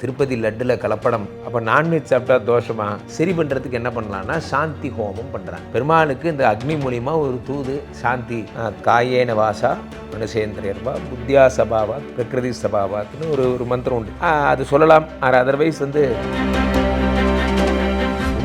திருப்பதி லட்டுல கலப்படம். அப்போ நான்வெஜ் சாப்பிட்டா தோஷமா? சரி பண்ணுறதுக்கு என்ன பண்ணலாம்னா சாந்தி ஹோமம் பண்ணுறாங்க பெருமாளுக்கு இந்த அக்னி மூலியமா ஒரு தூது சாந்தி. காயேன வாசா மனுஷேந்திரியர்வா புத்தியா சபாவா பிரகிருதி சபாவாத்னு ஒரு ஒரு மந்திரம் உண்டு. அது சொல்லலாம். அதர்வைஸ் வந்து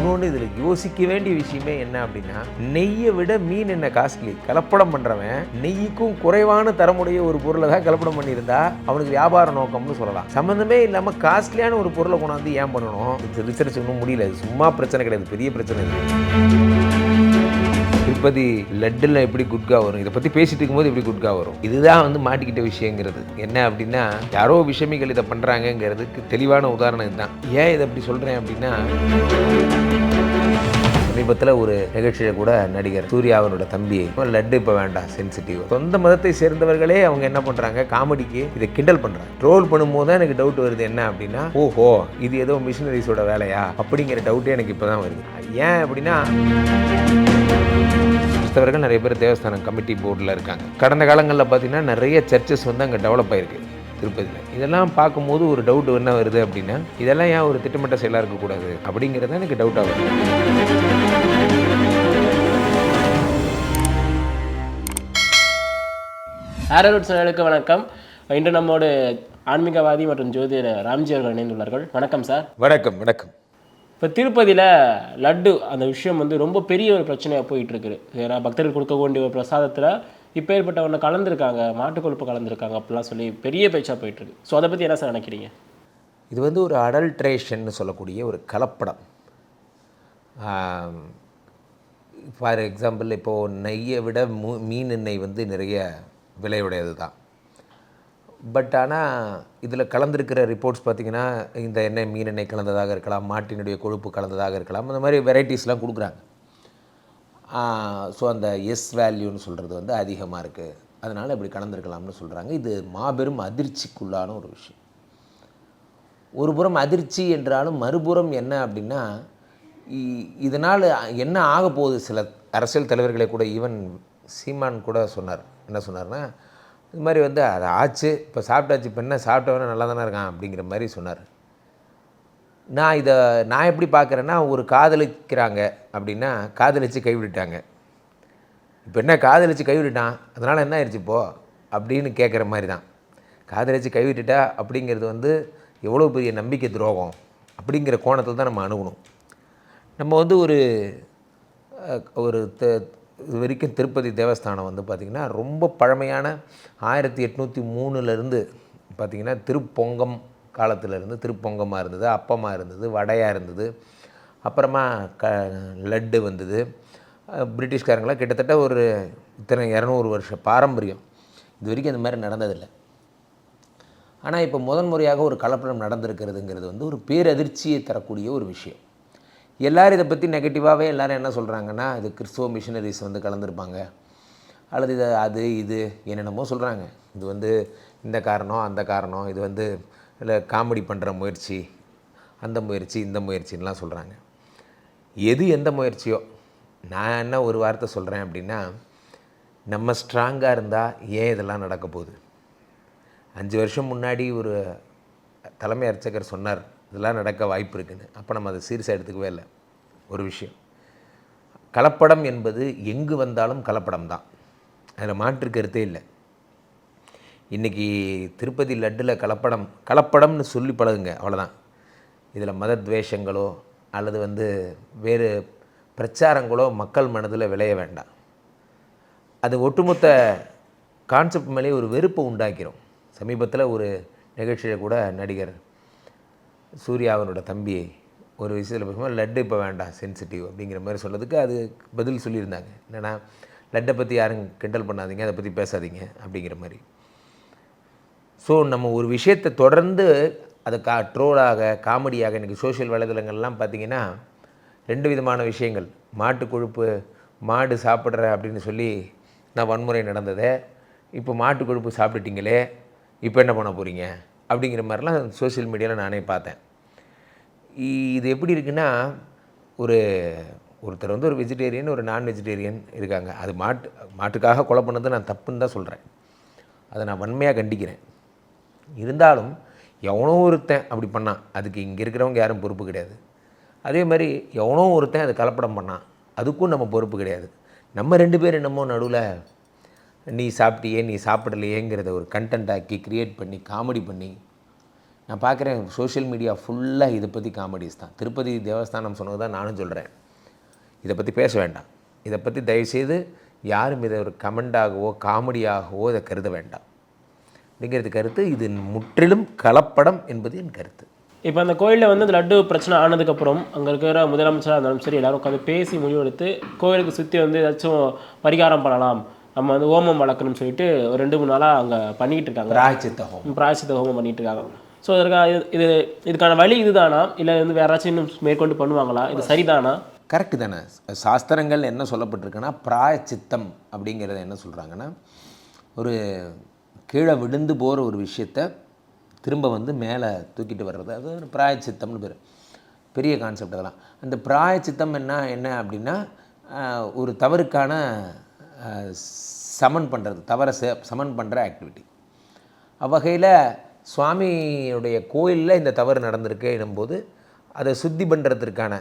இன்னொன்று இதில் யோசிக்க வேண்டிய விஷயமே என்ன அப்படின்னா நெய்யை விட மீன் என்ன காஸ்ட்லி? கலப்படம் பண்ணுறவன் நெய்யுக்கும் குறைவான தரமுடைய ஒரு பொருளை தான் கலப்படம் பண்ணியிருந்தா அவனுக்கு வியாபார நோக்கம்னு சொல்லலாம். சம்மந்தமே இல்லாமல் காஸ்ட்லியான ஒரு பொருளை கொண்டாந்து ஏன் பண்ணணும்? இது ரிசர்ச் இன்னும் முடியல. சும்மா பிரச்சனை கிடையாது. பெரிய பிரச்சனை இது. திருப்பதி லட்டில் எப்படி குட்கா வரும்? இதை பற்றி பேசிட்டு இருக்கும்போது எப்படி குட்கா வரும்? இதுதான் வந்து மாட்டிக்கிட்ட விஷயங்கிறது. என்ன அப்படின்னா யாரோ விஷமிகள் இதை பண்ணுறாங்கங்கிறதுக்கு தெளிவான உதாரணம் இதுதான். ஏன் இதை அப்படி சொல்கிறேன் அப்படின்னா சமீபத்தில் ஒரு நிகழ்ச்சியில் கூட நடிகர் சூர்யா அவரோட தம்பி லட்டு இப்போ வேண்டாம் சென்சிட்டிவ் சொந்த மதத்தை சேர்ந்தவர்களே அவங்க என்ன பண்ணுறாங்க காமெடிக்கு இதை கிண்டல் பண்ணுறாங்க ட்ரோல் பண்ணும்போது தான் எனக்கு டவுட் வருது. என்ன அப்படின்னா ஓஹோ இது ஏதோ மிஷினரிஸோட வேலையா? அப்படிங்கிற டவுட்டே எனக்கு இப்போ தான் வருது ஏன் அப்படின்னா கிறிஸ்தவர்கள் நிறைய பேர் தேவஸ்தானம் கமிட்டி போர்டில் இருக்காங்க. கடந்த காலங்களில் பார்த்தீங்கன்னா நிறைய சர்ச்சஸ் வந்து அங்கே டெவலப் ஆயிருக்கு திருப்பதியில். இதெல்லாம் பார்க்கும்போது ஒரு டவுட் என்ன வருது அப்படின்னா இதெல்லாம் ஏன் ஒரு திட்டமிட்ட செயலாக இருக்கக்கூடாது அப்படிங்கிறது எனக்கு டவுட்டாக வருது. ஆரோட் சேனலுக்கு வணக்கம். இன்று நம்மோடு ஆன்மீகவாதி மற்றும் ஜோதிடர் ராம்ஜி அவர்கள் இணைந்துள்ளார்கள். வணக்கம் சார். வணக்கம் வணக்கம். இப்போ திருப்பதியில் லட்டு அந்த விஷயம் வந்து ரொம்ப பெரிய ஒரு பிரச்சனையாக போயிட்டு இருக்குது ஏன்னா பக்தர்கள் கொடுக்க வேண்டிய ஒரு பிரசாதத்தில் இப்போ ஏற்பட்ட ஒன்று கலந்துருக்காங்க மாட்டுக் கொழுப்பு கலந்துருக்காங்க அப்படிலாம் சொல்லி பெரிய பேச்சாக போயிட்டு இருக்கு ஸோ அதை பற்றி என்ன சார் நினைக்கிறீங்க? இது வந்து ஒரு அடல்ட்ரேஷன் சொல்லக்கூடிய ஒரு கலப்படம். ஃபார் எக்ஸாம்பிள் இப்போது நெய்யை விட மீன் எண்ணெய் வந்து நிறைய விலையுடையது தான் பட் ஆனால் இதில் கலந்துருக்கிற ரிப்போர்ட்ஸ் பார்த்திங்கன்னா இந்த எண்ணெய் மீன் எண்ணெய் கலந்ததாக இருக்கலாம் மாட்டினுடைய கொழுப்பு கலந்ததாக இருக்கலாம் அந்த மாதிரி வெரைட்டிஸ்லாம் கொடுக்குறாங்க. ஸோ அந்த எஸ் வேல்யூன்னு சொல்கிறது வந்து அதிகமாக இருக்குது அதனால் இப்படி கலந்துருக்கலாம்னு சொல்கிறாங்க இது மாபெரும் அதிர்ச்சிக்குள்ளான ஒரு விஷயம். ஒரு புறம் அதிர்ச்சி என்றாலும் மறுபுறம் என்ன அப்படின்னா இ- இதனால் என்ன ஆக போகுது சில அரசியல் தலைவர்களே கூட ஈவன் சீமான் கூட சொன்னார். என்ன சொன்னார்னா இது மாதிரி வந்து அது ஆச்சு இப்போ சாப்பிட்டாச்சு இப்போ என்ன சாப்பிட்டவன நல்லா தானே இருக்கான் அப்படிங்கிற மாதிரி சொன்னார். நான் இதை நான் எப்படி பார்க்குறேன்னா ஒரு காதலிக்கிறாங்க அப்படின்னா காதலித்து கைவிட்டுட்டாங்க. இப்போ என்ன காதலிச்சு கைவிட்டுட்டான் அதனால் என்ன ஆயிடுச்சு இப்போ? அப்படின்னு கேட்குற மாதிரி தான். காதலிச்சு கைவிட்டுட்டா அப்படிங்கிறது வந்து எவ்வளோ பெரிய நம்பிக்கை துரோகம் அப்படிங்கிற கோணத்தில் தான் நம்ம அணுகணும். நம்ம வந்து ஒரு ஒரு த- இது வரைக்கும் திருப்பதி தேவஸ்தானம் வந்து பார்த்திங்கன்னா ரொம்ப பழமையான ஆயிரத்தி எட்நூற்றி மூணுலேருந்து பார்த்திங்கன்னா திருப்பொங்கம் காலத்திலேருந்து திருப்பொங்கமாக இருந்தது அப்பமாக இருந்தது வடையாக இருந்தது. அப்புறமா க லட்டு வந்தது. பிரிட்டிஷ்காரங்களாம் கிட்டத்தட்ட ஒரு இத்தனை இரநூறு வருஷ பாரம்பரியம். இது வரைக்கும் இந்த மாதிரி நடந்ததில்லை. ஆனால் இப்போ முதன் முறையாக ஒரு கலப்படம் நடந்திருக்கிறதுங்கிறது வந்து ஒரு பேரதிர்ச்சியை தரக்கூடிய ஒரு விஷயம். எல்லோரும் இதை பற்றி நெகட்டிவாகவே எல்லோரும் என்ன சொல்கிறாங்கன்னா இது கிறிஸ்துவ மிஷினரிஸ் வந்து கலந்துருப்பாங்க. அல்லது இது அது இது என்னென்னமோ சொல்கிறாங்க இது வந்து இந்த காரணம் அந்த காரணம். இது வந்து இல்லை காமெடி பண்ணுற முயற்சி அந்த முயற்சி இந்த முயற்சின்லாம் சொல்கிறாங்க எது எந்த முயற்சியோ? நான் என்ன ஒரு வார்த்தை சொல்கிறேன் அப்படின்னா நம்ம ஸ்ட்ராங்காக இருந்தால் ஏன் இதெல்லாம் நடக்க போகுது? அஞ்சு வருஷம் முன்னாடி ஒரு தலைமை அர்ச்சகர் சொன்னார் இதெல்லாம் நடக்க வாய்ப்பு இருக்குன்னு. அப்போ நம்ம அதை சீரியஸாக எடுத்துக்கவே இல்லை. ஒரு விஷயம். கலப்படம் என்பது எங்கு வந்தாலும் கலப்படம் தான். அதில் மாற்று கருத்தே இல்லை. இன்றைக்கி திருப்பதி லட்டில் கலப்படம் கலப்படம்னு சொல்லி பழகுங்க அவ்வளோதான் இதில் மத துவேஷங்களோ அல்லது வந்து வேறு பிரச்சாரங்களோ மக்கள் மனதில் விளைய வேண்டாம். அது ஒட்டுமொத்த கான்செப்ட் மேலே ஒரு வெறுப்பை உண்டாக்கிறோம். சமீபத்தில் ஒரு நிகழ்ச்சியில் கூட நடிகர் சூர்யா தம்பியை ஒரு விஷயத்தில் பேசும்போது லட்டு இப்போ வேண்டாம் சென்சிட்டிவ் அப்படிங்கிற மாதிரி சொன்னதுக்கு அது பதில் சொல்லியிருந்தாங்க. என்னென்னா லட்டை பற்றி யாரும் கிண்டல் பண்ணாதீங்க அதை பற்றி பேசாதீங்க அப்படிங்கிற மாதிரி. ஸோ நம்ம ஒரு விஷயத்தை தொடர்ந்து அதை கா ட்ரோலாக காமெடியாக இன்றைக்கி சோஷியல் வலைதளங்கள்லாம் பார்த்தீங்கன்னா ரெண்டு விதமான விஷயங்கள். மாட்டு கொழுப்பு மாடு சாப்பிட்ற அப்படின்னு சொல்லி நான் வன்முறை நடந்ததை இப்போ மாட்டு கொழுப்பு சாப்பிட்டுட்டீங்களே இப்போ என்ன பண்ண போகிறீங்க அப்படிங்கிற மாதிரிலாம் சோஷியல் மீடியாவில் நானே பார்த்தேன். இது எப்படி இருக்குன்னா ஒரு ஒருத்தர் வந்து ஒரு வெஜிடேரியன் ஒரு நான் வெஜிடேரியன் இருக்காங்க. அது மாட்டு மாட்டுக்காக கொலை பண்ணது நான் தப்புன்னு தான் சொல்கிறேன் அதை நான் வன்மையாக கண்டிக்கிறேன். இருந்தாலும் எவனோ ஒருத்தன் அப்படி பண்ணான். அதுக்கு இங்கே இருக்கிறவங்க யாரும் பொறுப்பு கிடையாது. அதே மாதிரி எவனோ ஒருத்தன் அதை கலப்படம் பண்ணான். அதுக்கும் நம்ம பொறுப்பு கிடையாது. நம்ம ரெண்டு பேர் என்னமோ நடுவில் நீ சாப்பிட்டியே நீ சாப்பிடலையேங்கிறத ஒரு கண்டென்ட் ஆக்கி க்ரியேட் பண்ணி காமெடி பண்ணி நான் பார்க்குறேன் சோஷியல் மீடியா ஃபுல்லாக இதை பற்றி காமெடிஸ் தான். திருப்பதி தேவஸ்தானம் சொன்னது தான் நானும் சொல்கிறேன் இதை பற்றி பேச வேண்டாம். இதை பற்றி தயவுசெய்து யாரும் இதை ஒரு கமெண்டாகவோ காமெடியாகவோ இதை கருத வேண்டாம். அப்படிங்கிறது கருத்து. இது முற்றிலும் கலப்படம் என்பது என் கருத்து. இப்போ அந்த கோயிலில் வந்து அந்த லட்டு பிரச்சனை ஆனதுக்கப்புறம் அங்கே இருக்கிற முதலமைச்சராக இருந்தாலும் சரி எல்லோரும் உட்காந்து பேசி முடிவெடுத்து கோயிலுக்கு சுற்றி வந்து ஏதாச்சும் பரிகாரம் பண்ணலாம். நம்ம வந்து ஓமம் வளர்க்கணும்னு சொல்லிட்டு ஒரு ரெண்டு மூணு நாளாக அங்கே பண்ணிக்கிட்டு இருக்காங்க. பிராய்ச்சித்த ஹோமம். பிராயசித்த ஹோமம் பண்ணிட்டு இருக்காங்க. ஸோ இதற்காக இது- இது இதுக்கான வழி இதுதானா? இல்லை வந்து வேற ஏதாச்சும் இன்னும் மேற்கொண்டு பண்ணுவாங்களா? இது சரிதானா? கரெக்டு தானே. சாஸ்திரங்கள் என்ன சொல்லப்பட்டிருக்குன்னா பிராயச்சித்தம் அப்படிங்கிறத என்ன சொல்கிறாங்கன்னா ஒரு கீழே விழுந்து போகிற ஒரு விஷயத்த திரும்ப வந்து மேலே தூக்கிட்டு வர்றது. அது ஒரு பிராயச்சித்தம்னு பேர். பெரிய கான்செப்ட் அதெல்லாம். அந்த பிராயச்சித்தம் என்ன என்ன அப்படின்னா ஒரு தவறுக்கான சமன் பண்ணுறது தவறை ச சமன் பண்ணுற ஆக்டிவிட்டி அவ்வகையில் சுவாமியுடைய கோயிலில் இந்த தவறு நடந்திருக்கு எனும்போது அதை சுத்தி பண்ணுறதுக்கான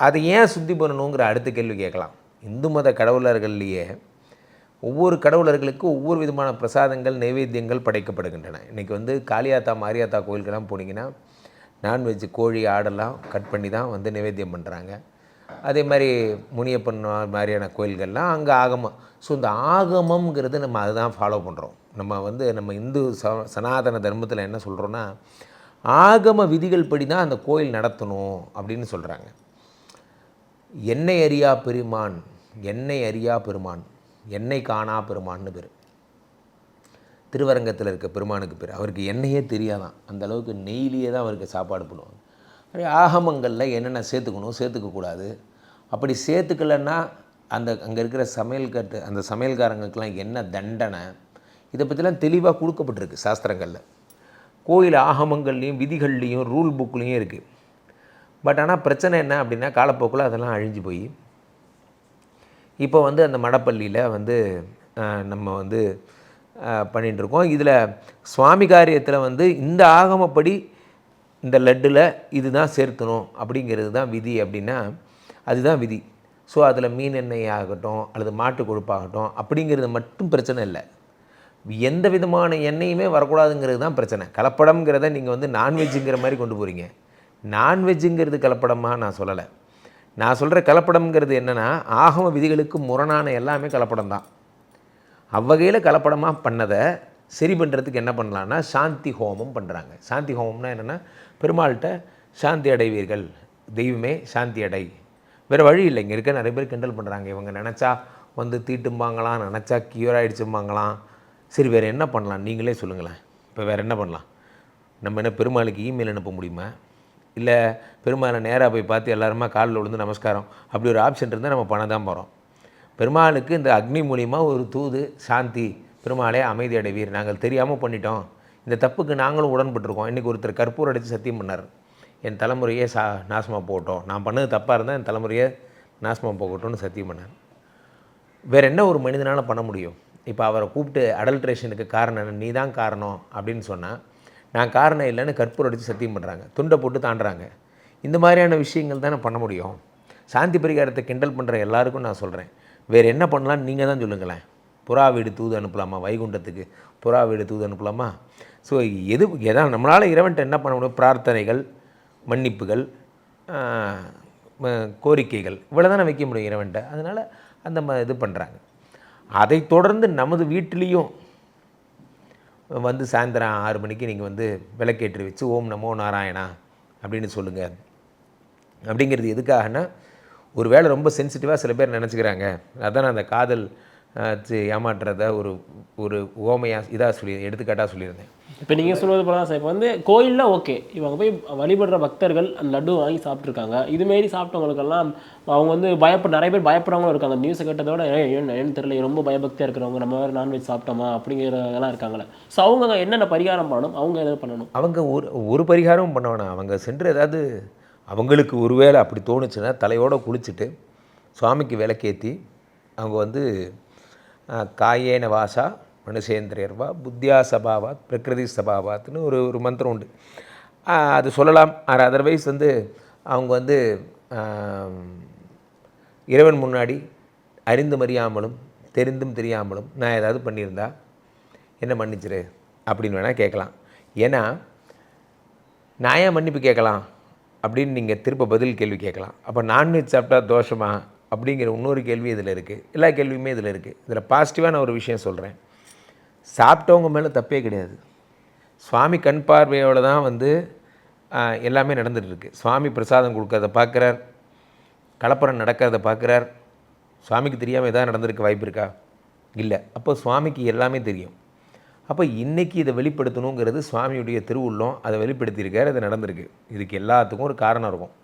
அதை ஏன் சுத்தி பண்ணணுங்கிற அடுத்த கேள்வி கேட்கலாம். இந்து மத கடவுளர்கள்லேயே ஒவ்வொரு கடவுளர்களுக்கு ஒவ்வொரு விதமான பிரசாதங்கள் நைவேத்தியங்கள் படைக்கப்படுகின்றன. இன்றைக்கி வந்து காளியாத்தா மாரியாத்தா கோயிலுக்கெல்லாம் போனீங்கன்னா நான்வெஜ் கோழி ஆடெல்லாம் கட் பண்ணி தான் வந்து நைவேத்தியம் பண்ணுறாங்க அதே மாதிரி முனியப்பன் மாதிரியான கோயில்கள்லாம் அங்கே ஆகமம். ஸோ இந்த ஆகமம்ங்கிறது நம்ம அதுதான் ஃபாலோ பண்ணுறோம் நம்ம வந்து நம்ம இந்து ச சனாதன தர்மத்தில் என்ன சொல்கிறோன்னா ஆகம விதிகள் படி தான் அந்த கோயில் நடத்தணும் அப்படின்னு சொல்கிறாங்க என்னை அறியா பெருமான் என்னை அறியா பெருமான் என்னை காணா பெருமான்னு பேர். திருவரங்கத்தில் இருக்க பெருமானுக்கு பேர். அவருக்கு எண்ணெயே தெரியாதான். அந்த அளவுக்கு நெய்லியே தான் அவருக்கு சாப்பாடு பண்ணுவாங்க ஆகமங்களில் என்னென்ன சேர்த்துக்கணும் சேர்த்துக்கக்கூடாது. அப்படி சேர்த்துக்கலன்னா அந்த அங்கே இருக்கிற சமையல் கட்டு அந்த சமையல்காரங்களுக்கெல்லாம் என்ன தண்டனை? இதை பற்றிலாம் தெளிவாக கொடுக்கப்பட்டிருக்கு சாஸ்திரங்களில். கோயில் ஆகமங்கள்லேயும் விதிகள்லேயும் ரூல் புக்லேயும் இருக்குது பட் ஆனால் பிரச்சனை என்ன அப்படின்னா காலப்போக்கில் அதெல்லாம் அழிஞ்சு போய். இப்போ வந்து அந்த மடப்பள்ளியில் வந்து நம்ம வந்து அஹ், இருக்கோம் இதில் சுவாமி காரியத்தில் வந்து இந்த ஆகமப்படி இந்த லட்டில் இதுதான் சேர்க்கணும் அப்படிங்கிறது தான் விதி அப்படின்னா அதுதான் விதி. ஸோ அதில் மீன் எண்ணெய் ஆகட்டும் அல்லது மாட்டு கொழுப்பாகட்டும் அப்படிங்கிறது மட்டும் பிரச்சனை இல்லை. எந்த விதமான எண்ணெயுமே வரக்கூடாதுங்கிறது தான் பிரச்சனை. கலப்படம்ங்கிறத நீங்கள் வந்து நான்வெஜ்ஜுங்கிற மாதிரி கொண்டு போகிறீங்க நான்வெஜ்ஜுங்கிறது கலப்படமாக நான் சொல்லலை. நான் சொல்கிற கலப்படம்ங்கிறது என்னென்னா ஆகம விதிகளுக்கு முரணான எல்லாமே கலப்படம் தான். அவ்வகையில் கலப்படமாக பண்ணதை சரி பண்ணுறதுக்கு என்ன பண்ணலான்னா சாந்தி ஹோமம் பண்ணுறாங்க சாந்தி ஹோமம்னா என்னென்னா பெருமாள்கிட்ட சாந்தி அடைவீர்கள். தெய்வமே சாந்தி அடை. வேறு வழி இல்லை. இங்கே இருக்க நிறைய பேர் கிண்டல் பண்ணுறாங்க இவங்க நினச்சா வந்து தீட்டும்பாங்களாம் நினச்சா கியூர் ஆகிடுச்சும்பாங்களாம் சரி வேறு என்ன பண்ணலாம்? நீங்களே சொல்லுங்களேன். இப்போ வேறு என்ன பண்ணலாம்? நம்ம என்ன பெருமாளுக்கு இமெயில் அனுப்ப முடியுமா? இல்லை பெருமாளை நேராக போய் பார்த்து எல்லாருமா காலில் விழுந்து நமஸ்காரம். அப்படி ஒரு ஆப்ஷன் இருந்தால் நம்ம பண்ண தான் போகிறோம் பெருமாளுக்கு இந்த அக்னி மூலியமாக ஒரு தூது சாந்தி பெருமாளே அமைதி அடைவீர். நாங்கள் தெரியாமல் பண்ணிட்டோம். இந்த தப்புக்கு நாங்களும் உடன்பட்டிருக்கோம். இன்றைக்கி ஒருத்தர் கற்பூர் அடித்து சத்தியம் பண்ணார். என் தலைமுறையே சா நாசமாக போகட்டும். நான் பண்ணது தப்பாக இருந்தால் என் தலைமுறையே நாசமாக போகட்டும்னு சத்தியம் பண்ணார். வேறு என்ன ஒரு மனிதனால் பண்ண முடியும்? இப்போ அவரை கூப்பிட்டு அடல்ட்ரேஷனுக்கு காரணம் என்ன? நீ தான் காரணம் அப்படின்னு சொன்னால் நான் காரணம் இல்லைன்னு கற்பூர் அடித்து சத்தியம் பண்ணுறாங்க துண்டை போட்டு தாண்டுறாங்க. இந்த மாதிரியான விஷயங்கள் தானே பண்ண முடியும்? சாந்தி பரிகாரத்தை கிண்டல் பண்ணுற எல்லாருக்கும் நான் சொல்கிறேன் வேறு என்ன பண்ணலாம்னு நீங்கள் தான் சொல்லுங்களேன். புறா வீடு தூது அனுப்பலாமா? வைகுண்டத்துக்கு புறா வீடு தூது அனுப்பலாமா? ஸோ எது எதா நம்மளால் இறைவன்ட்ட என்ன பண்ண முடியும்? பிரார்த்தனைகள் மன்னிப்புகள் கோரிக்கைகள் இவ்வளோ தான் வைக்க முடியும் இறைவன்ட்ட அதனால் அந்த ம இது பண்ணுறாங்க அதை தொடர்ந்து நமது வீட்டிலையும் வந்து சாயந்தரம் ஆறு மணிக்கு நீங்கள் வந்து விளக்கேற்றி வச்சு ஓம் நமோ நாராயணா அப்படின்னு சொல்லுங்கள் அப்படிங்கிறது எதுக்காகனா ஒரு வேளை ரொம்ப சென்சிட்டிவாக சில பேர் நினச்சிக்கிறாங்க. அதான் அந்த காதல் ஏமாற்றுறத ஒரு ஒரு ஓமையாக இதாக சொல்லி எடுத்துக்காட்டாக சொல்லியிருந்தேன். இப்போ நீங்கள் சொல்வது போல தான் சார். இப்போ வந்து கோயிலில் ஓகே இவங்க போய் வழிபடுற பக்தர்கள் அந்த லட்டு வாங்கி சாப்பிட்ருக்காங்க இதுமாரி சாப்பிட்டவங்களுக்கெல்லாம் அவங்க வந்து பயப்பட நிறைய பேர் பயப்படுறவங்களும் இருக்காங்க. நியூஸை கேட்டதோட என்னன்னு ஏன்னு தெரியல? ரொம்ப பயபக்தியாக இருக்கிறவங்க. நம்ம வேறு நான்வெஜ் சாப்பிட்டோமா? அப்படிங்கிறதெல்லாம் இருக்காங்களே ஸோ அவங்க என்னென்ன பரிகாரம் பண்ணணும்? அவங்க எதாவது பண்ணணும்? அவங்க ஒரு ஒரு பரிகாரமும் பண்ண வேணாம் அவங்க சென்று ஏதாவது அவங்களுக்கு ஒருவேளை அப்படி தோணுச்சுன்னா தலையோடு குளிச்சுட்டு சுவாமிக்கு விளக்கேற்றி அவங்க வந்து காயேன வாசா மனுஷேந்திரியர்வா புத்தியா சபாவாத் பிரகிருதி சபாவாத்னு ஒரு ஒரு மந்திரம் உண்டு. அது சொல்லலாம். ஆர் அதர்வைஸ் வந்து அவங்க வந்து இறைவன் முன்னாடி அறிந்தும் அறியாமலும் தெரிந்தும் தெரியாமலும் நான் ஏதாவது பண்ணியிருந்தா என்ன மன்னிச்சிரு? அப்படின்னு வேணால் கேட்கலாம். ஏன்னா நான் ஏன் மன்னிப்பு கேட்கலாம்? அப்படின்னு நீங்கள் திரும்ப பதில் கேள்வி கேட்கலாம். அப்போ நான்வெஜ் சாப்பிட்டா தோஷமா? அப்படிங்கிற இன்னொரு கேள்வி இதில் இருக்குது எல்லா கேள்வியுமே இதில் இருக்குது இதில் பாசிட்டிவாக நான் ஒரு விஷயம் சொல்கிறேன் சாப்பிட்டவங்க மேலே தப்பே கிடையாது. சுவாமி கண் பார்வையோடு தான் வந்து எல்லாமே நடந்துகிட்ருக்கு சுவாமி பிரசாதம் கொடுக்கறத பார்க்குறார் கலப்பரம் நடக்கிறத பார்க்குறார் சுவாமிக்கு தெரியாமல் எதாவது நடந்திருக்க வாய்ப்பு இருக்கா? இல்லை. அப்போ சுவாமிக்கு எல்லாமே தெரியும். அப்போ இன்றைக்கி இதை வெளிப்படுத்தணுங்கிறது சுவாமியுடைய திருவுள்ளம். அதை வெளிப்படுத்தியிருக்கார் அது நடந்திருக்கு. இதுக்கு எல்லாத்துக்கும் ஒரு காரணம் இருக்கும்.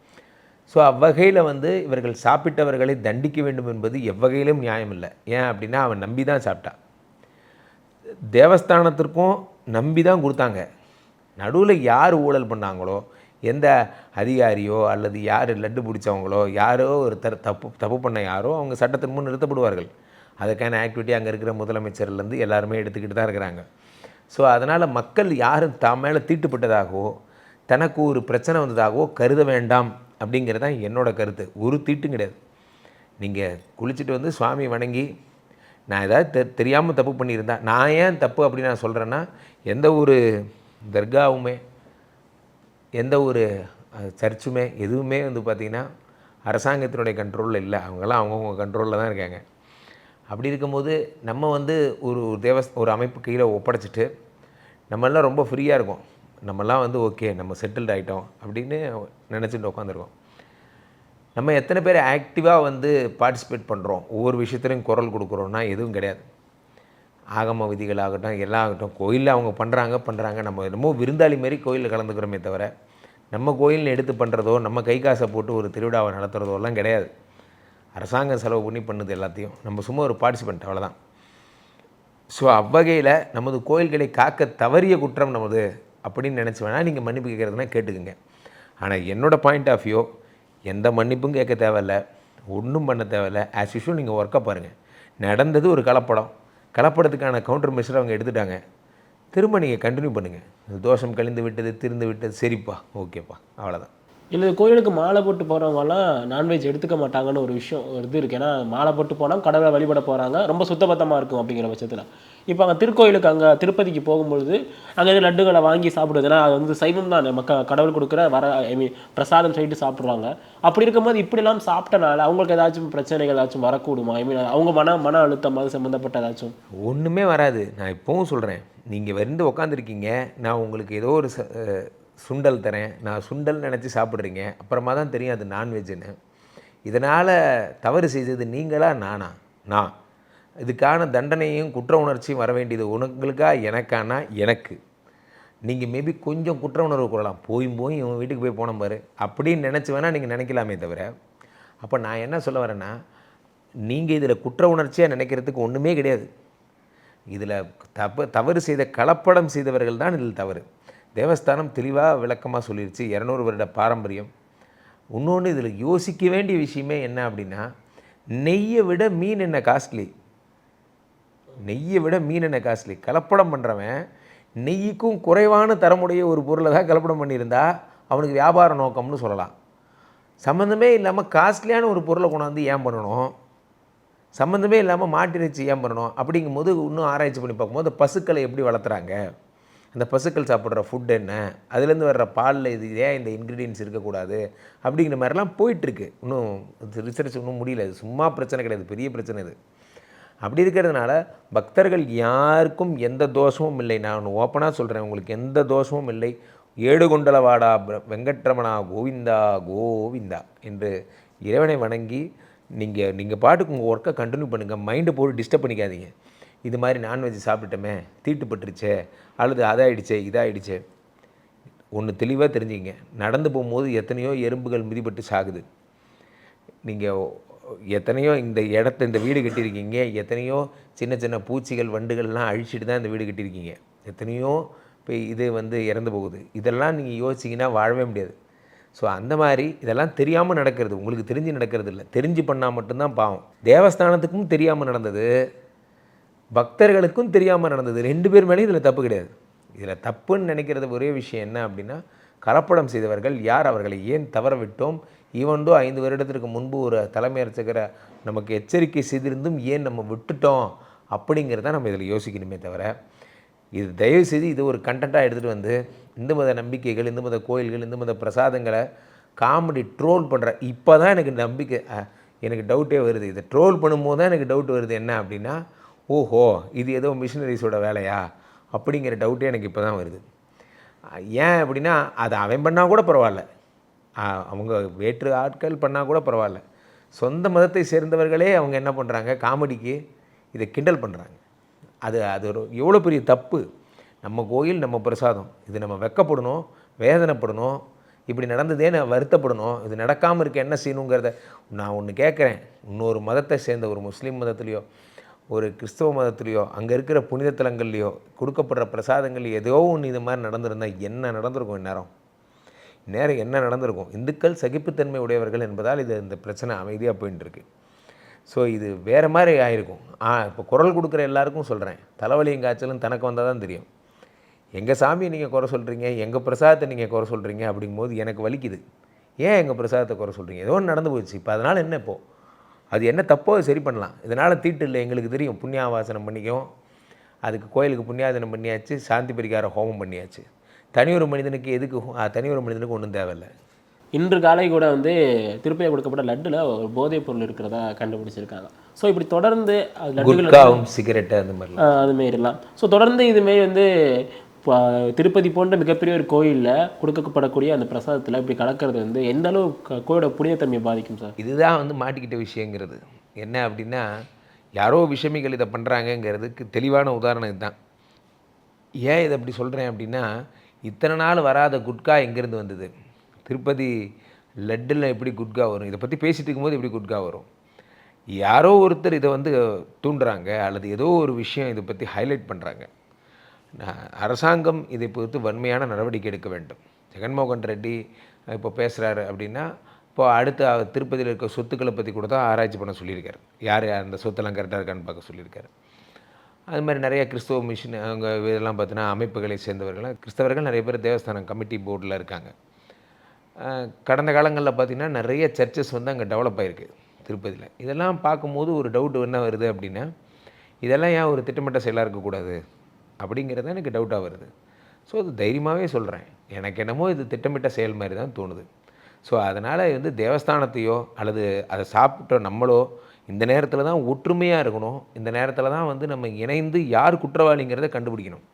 ஸோ அவ்வகையில் வந்து இவர்கள் சாப்பிட்டவர்களை தண்டிக்க வேண்டும் என்பது எவ்வகையிலும் நியாயம் இல்லை ஏன் அப்படின்னா அவன் நம்பி தான் சாப்பிட்டான் தேவஸ்தானத்திற்கும் நம்பி தான் கொடுத்தாங்க. நடுவில் யார் ஊழல் பண்ணாங்களோ எந்த அதிகாரியோ அல்லது யார் லட்டு பிடிச்சவங்களோ யாரோ ஒருத்தர் தப்பு தப்பு பண்ண யாரோ அவங்க சட்டத்தின் முன் நிறுத்தப்படுவார்கள். அதுக்கான ஆக்டிவிட்டி அங்கே இருக்கிற முதலமைச்சர்லேருந்து எல்லாருமே எடுத்துக்கிட்டு தான் இருக்கிறாங்க. ஸோ அதனால் மக்கள் யாரும் தான் மேலே தீட்டுப்பட்டதாகவோ தனக்கு ஒரு பிரச்சனை வந்ததாகவோ கருத வேண்டாம் அப்படிங்கிறது தான் என்னோடய கருத்து. ஒரு தீட்டும் கிடையாது. நீங்கள் குளிச்சுட்டு வந்து சுவாமி வணங்கி நான் ஏதாவது தெ தெரியாமல் தப்பு பண்ணியிருந்தேன் நான் ஏன் தப்பு அப்படின்னு நான் சொல்கிறேன்னா எந்த ஒரு தர்காவுமே எந்த ஒரு சர்ச்சுமே எதுவுமே வந்து பார்த்திங்கன்னா அரசாங்கத்தினுடைய கண்ட்ரோலில் இல்லை. அவங்கெல்லாம் அவங்கவுங்க கண்ட்ரோலில் தான் இருக்காங்க. அப்படி இருக்கும்போது நம்ம வந்து ஒரு தேவ ஒரு அமைப்பு கீழே ஒப்படைச்சிட்டு நம்மெல்லாம் ரொம்ப ஃப்ரீயாக இருக்கும். நம்மெல்லாம் வந்து ஓகே நம்ம செட்டில்ட் ஆகிட்டோம் அப்படின்னு நினச்சிட்டு உட்காந்துருக்கோம். நம்ம எத்தனை பேர் ஆக்டிவாக வந்து பார்ட்டிசிபேட் பண்ணுறோம் ஒவ்வொரு விஷயத்துலையும் குரல் கொடுக்குறோன்னா எதுவும் கிடையாது. ஆகம விதிகளாகட்டும் எல்லாம் ஆகட்டும் கோயிலில் அவங்க பண்ணுறாங்க பண்ணுறாங்க நம்ம என்னமோ விருந்தாளி மாரி கோயிலில் கலந்துக்கிறோமே தவிர நம்ம கோயிலில் எடுத்து பண்ணுறதோ நம்ம கை காசை போட்டு ஒரு திருவிழாவை நடத்துகிறதோ எல்லாம் கிடையாது. அரசாங்கம் செலவு பண்ணி பண்ணுது எல்லாத்தையும். நம்ம சும்மா ஒரு பார்ட்டிசிபெண்ட் அவ்வளோதான் ஸோ அவ்வகையில் நமது கோயில்களை காக்க தவறிய குற்றம் நமது அப்படின்னு நினச்சி வேணால் நீங்கள் மன்னிப்பு கேட்குறதுனா கேட்டுக்குங்க. ஆனால் என்னோடய பாயிண்ட் ஆஃப் வியூ எந்த மன்னிப்பும் கேட்க தேவையில்ல ஒன்றும் பண்ண தேவையில்ல. ஆஸ் யூஷுவல் நீங்கள் ஒர்க்கை பாருங்கள் நடந்தது ஒரு கலப்படம். கலப்படத்துக்கான கவுண்டர் மெஷர் அவங்க எடுத்துட்டாங்க. திரும்ப நீங்கள் கண்டினியூ பண்ணுங்கள் தோஷம் கழிந்து விட்டது திருந்து விட்டது சரிப்பா ஓகேப்பா அவ்வளோதான் இல்லை கோயிலுக்கு மாலை போட்டு போகிறவங்கலாம் நான்வெஜ் எடுத்துக்க மாட்டாங்கன்னு ஒரு விஷயம் ஒரு இது இருக்குது ஏன்னா மாலை போட்டு போனால் கடவுளை வழிபட போகிறாங்க ரொம்ப சுத்தபத்தமாக இருக்கும் அப்படிங்கிற பட்சத்தில். இப்போ அங்கே திருக்கோயிலுக்கு அங்கே திருப்பதிக்கு போகும்பொழுது அங்கே லட்டுகளை வாங்கி சாப்பிடுதுன்னா அது வந்து சைவம் தான். மக்க கடவுள் கொடுக்குற வர ஐ மீன் பிரசாதம் சொல்லிட்டு சாப்பிட்றாங்க. அப்படி இருக்கும்போது இப்படிலாம் சாப்பிட்டனால அவங்களுக்கு ஏதாச்சும் பிரச்சனைகள் ஏதாச்சும் வரக்கூடுமா? ஐ மீன் அவங்க மன மன அழுத்தம் அது சம்மந்தப்பட்ட ஏதாச்சும்? ஒன்றுமே வராது. நான் இப்போவும் சொல்கிறேன் நீங்கள் வந்து உக்காந்துருக்கீங்க. நான் உங்களுக்கு ஏதோ ஒரு ச- சுண்டல் தரேன். நான் சுண்டல் நினச்சி சாப்பிட்றீங்க. அப்புறமா தான் தெரியும் அது நான்வெஜ்ஜுன்னு. இதனால் தவறு செய்தது நீங்களா நானா? நான். இதுக்கான தண்டனையும் குற்ற உணர்ச்சியும் வர வேண்டியது உனங்களுக்கா எனக்கானா? எனக்கு. நீங்கள் மேபி கொஞ்சம் குற்ற உணர்வு கொள்ளலாம். போயும் போய் இவன் வீட்டுக்கு போய் போன பாரு. அப்படின்னு நினச்சி வேணால் நீங்கள் நினைக்கலாமே தவிர அப்போ நான் என்ன சொல்ல வரேன்னா நீங்கள் இதில் குற்ற உணர்ச்சியாக நினைக்கிறதுக்கு ஒன்றுமே கிடையாது. இதில் தப்பு தவறு செய்த கலப்படம் செய்தவர்கள் தான் இதில் தவறு. தேவஸ்தானம் தெளிவாக விளக்கமாக சொல்லிருச்சு. இரநூறு வருட பாரம்பரியம். இன்னொன்று இதில் யோசிக்க வேண்டிய விஷயமே என்ன அப்படின்னா நெய்யை விட மீன் என்ன காஸ்ட்லி? நெய்யை விட மீன் என்ன காஸ்ட்லி? கலப்படம் பண்ணுறவன் நெய்யுக்கும் குறைவான தரமுடைய ஒரு பொருளை தான் கலப்படம் பண்ணியிருந்தா அவனுக்கு வியாபார நோக்கம்னு சொல்லலாம். சம்மந்தமே இல்லாமல் காஸ்ட்லியான ஒரு பொருளை கொண்டாந்து ஏன் பண்ணணும்? சம்மந்தமே இல்லாமல் மாட்டிறைச்சி ஏன் பண்ணணும்? அப்படிங்கும்போது இன்னும் ஆராய்ச்சி பண்ணி பார்க்கும்போது பசுக்களை எப்படி வளர்த்துறாங்க? இந்த பசுக்கள் சாப்பிட்ற ஃபுட் என்ன? அதுலேருந்து வர்ற பாலில் இது ஏன் இந்த இன்க்ரீடியன்ஸ் இருக்கக்கூடாது? அப்படிங்கிற மாதிரிலாம் போயிட்டுருக்கு. இன்னும் ரிசர்ச் இன்னும் முடியல. இது சும்மா பிரச்சனை கிடையாது. பெரிய பிரச்சனை இது. அப்படி இருக்கிறதுனால பக்தர்கள் யாருக்கும் எந்த தோஷமும் இல்லை. நான் ஓப்பனாக சொல்கிறேன் உங்களுக்கு எந்த தோஷமும் இல்லை. ஏடுகொண்டலவாடா வெங்கட்ரமணா கோவிந்தா கோவிந்தா என்று இறைவனை வணங்கி நீங்கள் நீங்கள் பாட்டுக்கு உங்கள் ஒர்க்கை கண்டினியூ பண்ணுங்கள் மைண்டை போட்டு டிஸ்டர்ப் பண்ணிக்காதீங்க. இது மாதிரி நான்வெஜ் சாப்பிட்டுட்டோமே தீட்டுப்பட்டுருச்சே அல்லது அதாயிடுச்சே இதாயிடுச்சே. ஒன்று தெளிவாக தெரிஞ்சுங்க நடந்து போகும்போது எத்தனையோ எறும்புகள் மிதிப்பட்டு சாகுது. நீங்கள் எத்தனையோ இந்த இடத்த இந்த வீடு கட்டியிருக்கீங்க எத்தனையோ சின்ன சின்ன பூச்சிகள் வண்டுகள்லாம் அழிச்சிட்டு தான் இந்த வீடு கட்டியிருக்கீங்க. எத்தனையோ இப்போ இது வந்து இறந்து போகுது. இதெல்லாம் நீங்கள் யோசிச்சிங்கன்னா வாழவே முடியாது. ஸோ அந்த மாதிரி இதெல்லாம் தெரியாமல் நடக்கிறது. உங்களுக்கு தெரிஞ்சு நடக்கிறது இல்லை. தெரிஞ்சு பண்ணால் மட்டும்தான் பாவம். தேவஸ்தானத்துக்கும் தெரியாமல் நடந்தது. பக்தர்களுக்கும் தெரியாமல் நடந்தது. ரெண்டு பேர் மேலேயும் இதில் தப்பு கிடையாது. இதில் தப்புன்னு நினைக்கிறது ஒரே விஷயம் என்ன அப்படின்னா கலப்படம் செய்தவர்கள் யார் அவர்களை ஏன் தவற விட்டோம்? ஈவன்டோ ஐந்து வருடத்திற்கு முன்பு ஒரு தலைமை அர்ச்சகரை நமக்கு எச்சரிக்கை செய்திருந்தும் ஏன் நம்ம விட்டுட்டோம்? அப்படிங்கிறத நம்ம இதில் யோசிக்கணுமே தவிர இது தயவு செய்து இது ஒரு கண்டென்ட்டாக எடுத்துகிட்டு வந்து இந்து மத நம்பிக்கைகள் இந்து மத கோயில்கள் இந்து மத பிரசாதங்களை காமெடி ட்ரோல் பண்ணுற இப்போ தான் எனக்கு நம்பிக்கை எனக்கு டவுட்டே வருது. இதை ட்ரோல் பண்ணும்போது தான் எனக்கு டவுட் வருது. என்ன அப்படின்னா ஓஹோ இது ஏதோ மிஷினரிஸோட வேலையா? அப்படிங்கிற டவுட்டே எனக்கு இப்போ தான் வருது. ஏன் அப்படின்னா அதை அவன் பண்ணால் கூட பரவாயில்ல. அவங்க வேற்று ஆட்கள் பண்ணால் கூட பரவாயில்ல. சொந்த மதத்தை சேர்ந்தவர்களே அவங்க என்ன பண்ணுறாங்க காமெடிக்கு இதை கிண்டல் பண்ணுறாங்க அது அது ஒரு எவ்வளோ பெரிய தப்பு. நம்ம கோயில் நம்ம பிரசாதம். இது நம்ம வெக்கப்படணும் வேதனைப்படணும் இப்படி நடந்ததே நான் வருத்தப்படணும். இது நடக்காமல் இருக்க என்ன செய்யணுங்கிறத நான் ஒன்று கேட்குறேன். இன்னொரு மதத்தை சேர்ந்த ஒரு முஸ்லீம் மதத்துலேயோ ஒரு கிறிஸ்தவ மதத்துலேயோ அங்கே இருக்கிற புனித தலங்கள்லையோ கொடுக்கப்படுற பிரசாதங்கள் ஏதோ ஒன்று இது மாதிரி நடந்திருந்தால் என்ன நடந்திருக்கும் இந்நேரம்? நேரம் என்ன நடந்திருக்கும்? இந்துக்கள் சகிப்புத்தன்மை உடையவர்கள் என்பதால் இது இந்த பிரச்சனை அமைதியாக போயின்னு இருக்கு ஸோ இது வேறு மாதிரி ஆயிருக்கும். ஆ இப்போ குரல் கொடுக்குற எல்லாருக்கும் சொல்கிறேன் தலைவலியும் காய்ச்சலும் தனக்கு வந்தால் தான் தெரியும். எங்கள் சாமியை நீங்கள் குறை சொல்கிறீங்க எங்கள் பிரசாதத்தை நீங்கள் குறை சொல்கிறீங்க அப்படிங்கும்போது எனக்கு வலிக்குது. ஏன் எங்கள் பிரசாதத்தை குறை சொல்கிறீங்க ஏதோ ஒன்று நடந்து போச்சு. இப்போ அதனால் என்ன இப்போது அது என்ன தப்போ அதை சரி பண்ணலாம். இதனால் தீட்டு இல்லை எங்களுக்கு தெரியும். புண்ணியாவாசனம் பண்ணிக்கும் அதுக்கு கோயிலுக்கு புண்ணியாதனம் பண்ணியாச்சு சாந்தி பரிகார ஹோமம் பண்ணியாச்சு. தனி ஒரு மனிதனுக்கு எதுக்கு தனி ஒரு மனிதனுக்கு ஒன்றும் தேவையில்லை. இன்று காலை கூட வந்து திருப்பியாக கொடுக்கப்பட்ட லட்டுல ஒரு போதைப் பொருள் இருக்கிறதா கண்டுபிடிச்சிருக்காங்க. ஸோ இப்படி தொடர்ந்து அது லட்டுகள் சிகரெட்டு அந்த ஆஹ் அது மாரிலாம். ஸோ தொடர்ந்து இதுமாரி வந்து திருப்பதி போன்ற மிகப்பெரிய ஒரு கோயிலில் கொடுக்கப்படக்கூடிய அந்த பிரசாதத்தில் இப்படி கலக்கிறது வந்து எந்த அளவு கோயிலோட புனிதத்தன்மையை பாதிக்கும் சார்? இதுதான் வந்து மாட்டிக்கிட்ட விஷயங்கிறது. என்ன அப்படின்னா யாரோ விஷமிகள் இதை பண்ணுறாங்கங்கிறதுக்கு தெளிவான உதாரணம் இதுதான். ஏன் இதை அப்படி சொல்கிறேன் அப்படின்னா இத்தனை நாள் வராத குட்கா எங்கேருந்து வந்தது? திருப்பதி லட்டில் எப்படி குட்கா வரும்? இதை பற்றி பேசிட்டு இருக்கும்போது எப்படி குட்கா வரும்? யாரோ ஒருத்தர் இதை வந்து தூண்டுறாங்க அல்லது ஏதோ ஒரு விஷயம் இதை பற்றி ஹைலைட் பண்ணுறாங்க அரசாங்கம் இதை பொறுத்து வன்மையான நடவடிக்கை எடுக்க வேண்டும். ஜெகன்மோகன் ரெட்டி இப்போ பேசுகிறாரு அப்படின்னா இப்போ அடுத்து திருப்பதியில் இருக்க சொத்துக்களை பற்றி கூட தான் ஆராய்ச்சி பண்ண சொல்லியிருக்காரு. யார் அந்த சொத்தெல்லாம் கரெக்டாக இருக்கான்னு பார்க்க சொல்லியிருக்காரு. அது மாதிரி நிறைய கிறிஸ்தவ மிஷின் அவங்க இதெல்லாம் பார்த்தீங்கன்னா அமைப்புகளை சேர்ந்தவர்கள் கிறிஸ்தவர்கள் நிறைய பேர் தேவஸ்தானம் கமிட்டி போர்டில் இருக்காங்க. கடந்த காலங்களில் பார்த்திங்கன்னா நிறைய சர்ச்சஸ் வந்து அங்கே டெவலப் ஆகிருக்கு திருப்பதியில். இதெல்லாம் பார்க்கும்போது ஒரு டவுட் என்ன வருது அப்படின்னா இதெல்லாம் ஏன் ஒரு திட்டமிட்ட செயலாக இருக்கக்கூடாது? அப்படிங்கிறது எனக்கு டவுட்டாக வருது. ஸோ அது தைரியமாகவே சொல்கிறேன் எனக்கு என்னமோ இது திட்டமிட்ட செயல் மாதிரி தான் தோணுது. ஸோ அதனால் வந்து தேவஸ்தானத்தையோ அல்லது அதை சாப்பிட்ட நம்மளோ இந்த நேரத்தில் தான் ஒற்றுமையாக இருக்கணும். இந்த நேரத்தில் தான் வந்து நம்ம இணைந்து யார் குற்றவாளிங்கிறத கண்டுபிடிக்கணும்.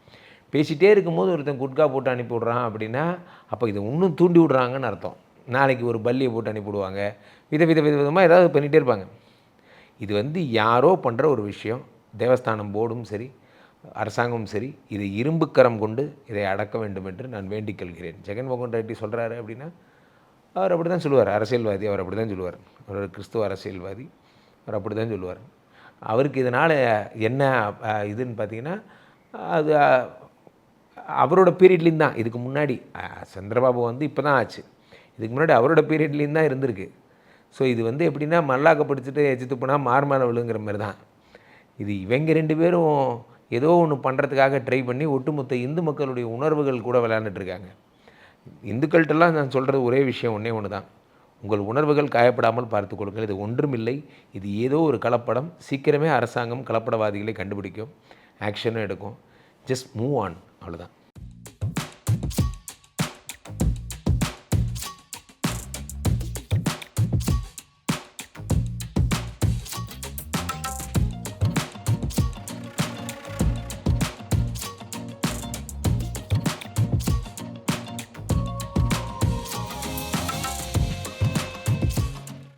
பேசிகிட்டே இருக்கும்போது ஒருத்தன் குட்கா போட்டு அனுப்பி விட்றான் அப்படின்னா அப்போ இதை இன்னும் தூண்டி விட்றாங்கன்னு அர்த்தம். நாளைக்கு ஒரு பல்லியை போட்டு அனுப்பிவிடுவாங்க வித வித வித விதமாக ஏதாவது பண்ணிகிட்டே இருப்பாங்க. இது வந்து யாரோ பண்ணுற ஒரு விஷயம். தேவஸ்தானம் போர்டும் சரி அரசாங்கமும் சரி இதை இரும்புக்கரம் கொண்டு இதை அடக்க வேண்டும் என்று நான் வேண்டிக் கொள்கிறேன். ஜெகன்மோகன் ரெட்டி சொல்கிறாரு அப்படின்னா அவர் அப்படி தான் சொல்லுவார். அரசியல்வாதி அவர் அப்படி தான் சொல்லுவார். அவர் ஒரு கிறிஸ்துவ அரசியல்வாதி அவர் அப்படி தான் சொல்லுவார். அவருக்கு இதனால் என்ன இதுன்னு பார்த்தீங்கன்னா அது அவரோட பீரியட்லேயும் தான். இதுக்கு முன்னாடி சந்திரபாபு வந்து இப்போ தான் ஆச்சு. இதுக்கு முன்னாடி அவரோட பீரியட்லேயும் தான் இருந்திருக்கு. ஸோ இது வந்து எப்படின்னா மல்லாக்க பிடிச்சிட்டு எச்சு துப்புனா மார்மேல விழுங்கிற மாதிரி தான். இது இவங்க ரெண்டு பேரும் ஏதோ ஒன்று பண்ணுறதுக்காக ட்ரை பண்ணி ஒட்டுமொத்த இந்து மக்களுடைய உணர்வுகள் கூட விளையாண்டுட்ருக்காங்க இந்துக்கள்கிட்டலாம் நான் சொல்கிறது ஒரே விஷயம் ஒன்றே ஒன்று தான் உங்கள் உணர்வுகள் காயப்படாமல் பார்த்து கொள்ளுங்கள். இது ஒன்றுமில்லை இது ஏதோ ஒரு கலப்படம். சீக்கிரமே அரசாங்கம் கலப்படவாதிகளை கண்டுபிடிக்கும். ஆக்ஷனும் எடுக்கும். ஜஸ்ட் மூவ் ஆன் அவ்வளோதான்